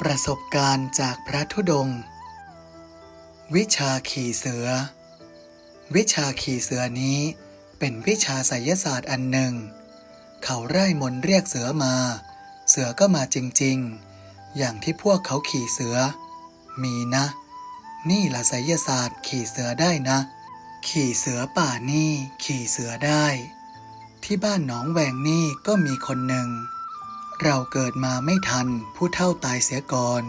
ประสบการณ์จากพระธุดงค์วิชาขี่เสือ วิชาขี่เสือนี้เป็นวิชาไสยศาสตร์อันหนึ่ง เขาไร่มนเรียกเสือมา เสือก็มาจริงๆ อย่างที่พวกเขาขี่เสือ มีนะ นี่ละไสยศาสตร์ขี่เสือได้นะ ขี่เสือป่านี่ขี่เสือได้ ที่บ้านหนองแวงนี่ก็มีคนหนึ่ง เราเกิดมาไม่ทันผู้เท่าตายเสียก่อน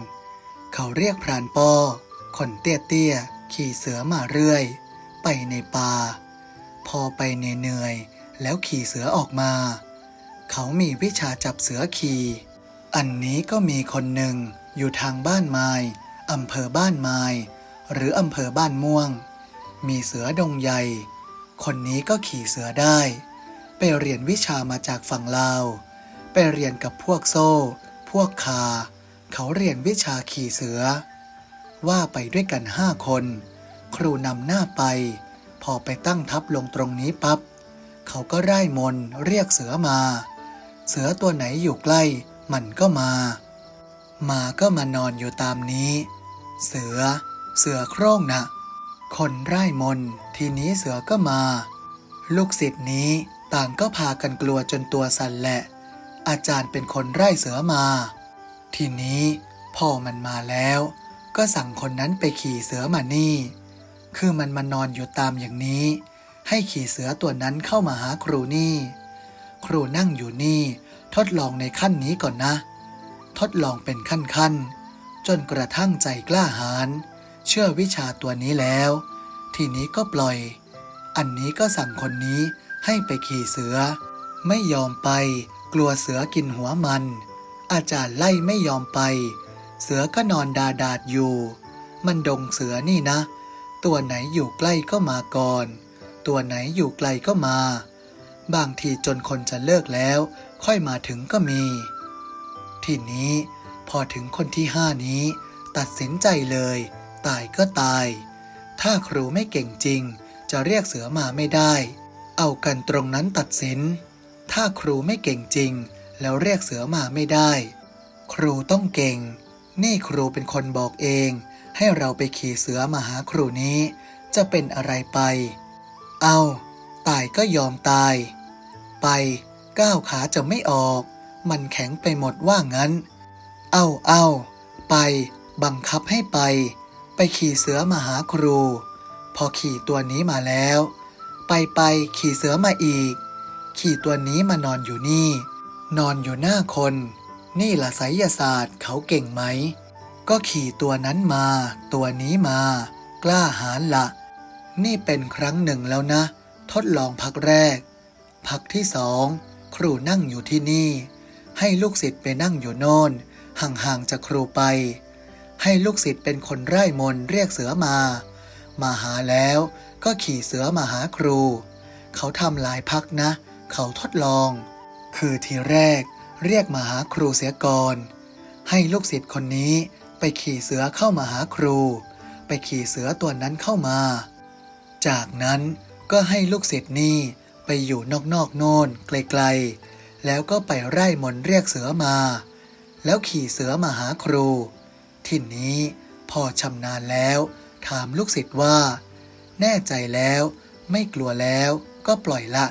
เขาเรียกพรานป้อคนเตี้ยเตี้ยๆขี่เสือมาเรื่อย ไปในป่า พอไปเหนื่อยแล้วขี่เสือออกมา เขามีวิชาจับเสือขี่ อันนี้ก็มีคนหนึ่งอยู่ทางบ้านไม้อำเภอบ้านไม้หรืออำเภอบ้านม่วง มีเสือดงใหญ่ คนนี้ก็ขี่เสือได้ ไปเรียนวิชามาจากฝั่งลาว ไปเรียนกับพวกโซ่ พวกคา เขาเรียนวิชาขี่เสือ ว่าไปด้วยกันห้าคน ครูนำหน้าไป พอไปตั้งทัพลงตรงนี้ปับ๊บ เขาก็ไล่มนเรียกเสือมา เสือตัวไหนอยู่ใกล้ มันก็มา มาก็มานอนอยู่ตามนี้ เสือ เสือโคร่งนะ คนไร่มนทีนี้เสือก็มา ลูกศิษย์นี้ต่างก็พากันกลัวจนตัวสั่นแหละ อาจารย์เป็นคนไร่เสือมา ทีนี้พ่อมันมาแล้ว ก็สั่งคนนั้นไปขี่เสือมานี่ คือมันมานอนอยู่ตามอย่างนี้ ให้ขี่เสือตัวนั้นเข้ามาหาครูนี่ ครูนั่งอยู่นี่ ทดลองในขั้นนี้ก่อนนะ ทดลองเป็นขั้นๆจนกระทั่งใจกล้าหาญ เชื่อวิชาตัวนี้แล้ว ทีนี้ก็ปล่อย อันนี้ก็สั่งคนนี้ให้ไปขี่เสือ ไม่ยอมไป กลัวเสือกินหัวมัน อาจารย์ไล่ไม่ยอมไป เสือก็นอนดาดาดอยู่ มันดงเสือนี่นะ ตัวไหนอยู่ใกล้ก็มาก่อน ตัวไหนอยู่ไกลก็มา บางทีจนคนจะเลิกแล้ว ค่อยมาถึงก็มี ทีนี้พอถึงคนที่ห้านี้ ตัดสินใจเลย ตายก็ตาย ถ้าครูไม่เก่งจริง จะเรียกเสือมาไม่ได้ เอากันตรงนั้นตัดสิน ถ้าครูไม่เก่งจริง แล้วเรียกเสือมาไม่ได้ ครูต้องเก่ง นี่ครูเป็นคนบอกเอง ให้เราไปขี่เสือมาหาครูนี้ จะเป็นอะไรไป เอาตายก็ยอมตาย ไป ก้าวขาจะไม่ออก มันแข็งไปหมดว่างั้น เอาเอาไป บังคับให้ไป ไปขี่เสือมาหาครู พอขี่ตัวนี้มาแล้ว ไปไปขี่เสือมาอีก ขี่ตัวนี้มานอนอยู่นี่ นอนอยู่หน้าคน นี่ละไสยศาสตร์เขาเก่งไหม ก็ขี่ตัวนั้นมา ตัวนี้มา กล้าหาญละ นี่เป็นครั้งหนึ่งแล้วนะ ทดลองพักแรก พักที่สองครูนั่งอยู่ที่นี่ ให้ลูกศิษย์ไปนั่งอยู่โน่นห่างๆจากครูไป ให้ลูกศิษย์เป็นคนไร่มนเรียกเสือมา มาหาแล้วก็ขี่เสือมาหาครู เขาทำหลายพักนะ เขาทดลอง คือทีแรกเรียกมาหาครูเสียก่อน ให้ลูกศิษย์คนนี้ไปขี่เสือเข้ามาหาครู ไปขี่เสือตัวนั้นเข้ามา จากนั้นก็ให้ลูกศิษย์นี่ไปอยู่นอกๆโน่นไกลๆ แล้วก็ไปไร่มนเรียกเสือมา แล้วขี่เสือมาหาครู ทีนี้พอชำนาญแล้ว ถามลูกศิษย์ว่า แน่ใจแล้ว ไม่กลัวแล้วก็ปล่อยละ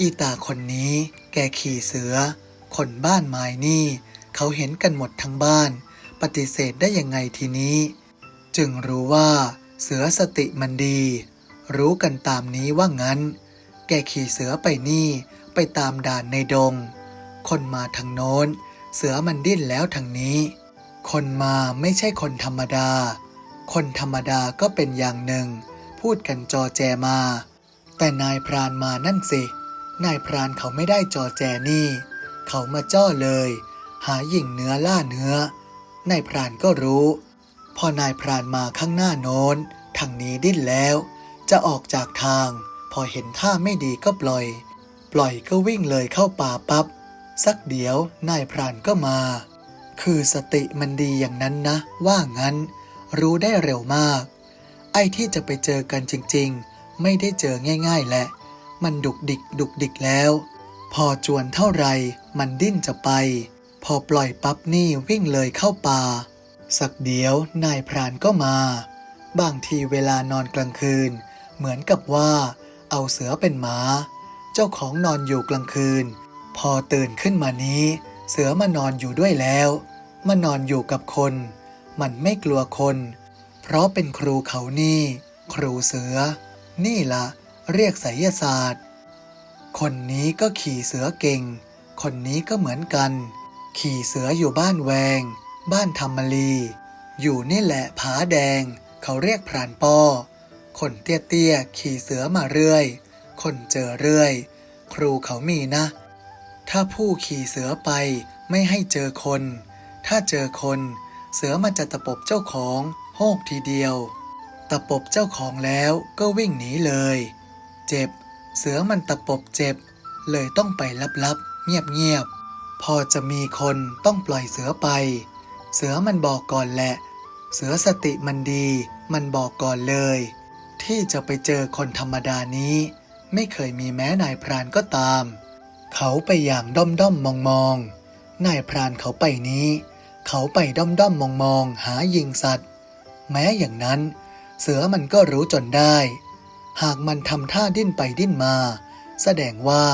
อีตาคนนี้แกขี่เสือ คนบ้านไม้นี่ เขาเห็นกันหมดทั้งบ้าน ปฏิเสธได้ยังไงทีนี้ จึงรู้ว่า เสือสติมันดี รู้กันตามนี้ว่างั้น แกขี่เสือไปนี่ไปตามด่านในดง คนมาทางโน้น เสือมันดิ้นแล้วทางนี้ คนมาไม่ใช่คนธรรมดา คนธรรมดาก็เป็นอย่างหนึ่ง พูดกันจอแจมา แต่นายพรานมานั่นสิ นายพรานเขาไม่ได้จอแจนี่ เขามาจ้อเลย หาหยิ่งเนื้อล่าเนื้อนายพรานก็รู้ พอนายพรานมาข้างหน้าโน้นทางนี้ดิ้นแล้ว จะออกจากทาง พอเห็นท่าไม่ดีก็ปล่อย ปล่อยก็วิ่งเลยเข้าป่าปับ๊บสักเดี๋ยวนายพรานก็มา คือสติมันดีอย่างนั้นนะ ว่างั้น รู้ได้เร็วมาก ไอ้ที่จะไปเจอกันจริงๆ ไม่ได้เจอง่ายๆแหละ มันดุกดิกดุกดิกแล้ว พอจวนเท่าไรมันดิ้นจะไป พอปล่อยปั๊บนี่วิ่งเลยเข้าป่า สักเดียวนายพรานก็มา บางทีเวลานอนกลางคืน เหมือนกับว่า เอาเสือเป็นหมา เจ้าของนอนอยู่กลางคืน พอตื่นขึ้นมานี้ เสือมานอนอยู่ด้วยแล้วมานอนอยู่กับคน มันไม่กลัวคน เพราะเป็นครูเขานี่ ครูเสือ นี่ละเรียกไสยศาสตร์ คนนี้ก็ขี่เสือเก่ง คนนี้ก็เหมือนกัน ขี่เสืออยู่บ้านแวง บ้านธรรมลี อยู่นี่แหละผาแดง เขาเรียกพรานปอคนเตี้ยๆขี่เสือมาเรื่อย คนเจอเรื่อย ครูเขามีนะ ถ้าผู้ขี่เสือไปไม่ให้เจอคน ถ้าเจอคน เสือมันจะตะปบเจ้าของโหกทีเดียว ตะปบเจ้าของแล้วก็วิ่งหนีเลย เจ็บ เสือมันตะปบเจ็บ เลยต้องไปลับๆ เงียบๆ พอจะมีคนต้องปล่อยเสือไป เสือมันบอกก่อนแหละ เสือสติมันดี มันบอกก่อนเลย ที่จะไปเจอคนธรรมดานี้ ไม่เคยมีแม้นายพรานก็ตาม เขาไปอย่างด้อมด้อมมองมองนายพรานเขาไปนี้ เขาไปด้อมด้อมมองมองหายิงสัตว์ แม้อย่างนั้น เสือมันก็รู้จนได้ หากมันทำท่าดิ้นไปดิ้นมา แสดงว่า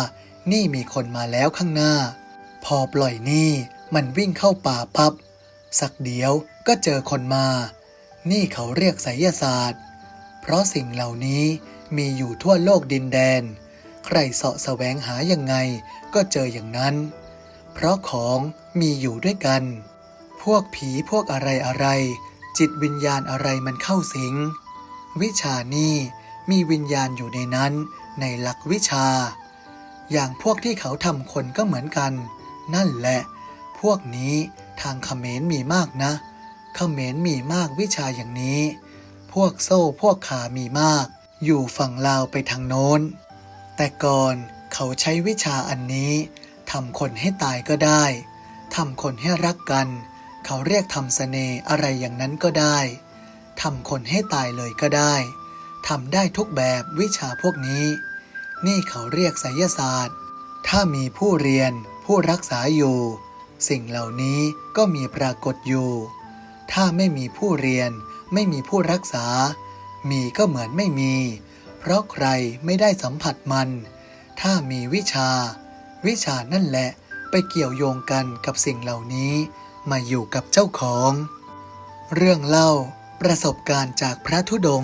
นี่มีคนมาแล้วข้างหน้า พอปล่อยนี่มันวิ่งเข้าป่าปับ๊บสักเดียวก็เจอคนมา นี่เขาเรียกไสยศาสตร์ เพราะสิ่งเหล่านี้มีอยู่ทั่วโลกดินแดน ใครเสาะแสวงหายังไงก็เจออย่างนั้น เพราะของมีอยู่ด้วยกัน พวกผีพวกอะไรอะไร จิตวิญญาณอะไรมันเข้าสิง วิชานี่มีวิญญาณอยู่ในนั้น ในหลักวิชา อย่างพวกที่เขาทำคนก็เหมือนกัน นั่นแหละ พวกนี้ทางเขมรมีมากนะเขมรมีมากวิชาอย่างนี้ พวกโซ่พวกขามีมาก อยู่ฝั่งลาวไปทางโน้น แต่ก่อนเขาใช้วิชาอันนี้ทำคนให้ตายก็ได้ทำคนให้รักกัน เขาเรียกทำเสน่ห์อะไรอย่างนั้นก็ได้ทำคนให้ตายเลยก็ได้ทำได้ทุกแบบวิชาพวกนี้ นี่เขาเรียกไสยศาสตร์ ถ้ามีผู้เรียนผู้รักษาอยู่ สิ่งเหล่านี้ก็มีปรากฏอยู่ ถ้าไม่มีผู้เรียน ไม่มีผู้รักษา มีก็เหมือนไม่มี เพราะใครไม่ได้สัมผัสมัน ถ้ามีวิชา วิชานั่นแหละไปเกี่ยวโยงกันกับสิ่งเหล่านี้ มาอยู่กับเจ้าของ เรื่องเล่าประสบการณ์จากพระธุดง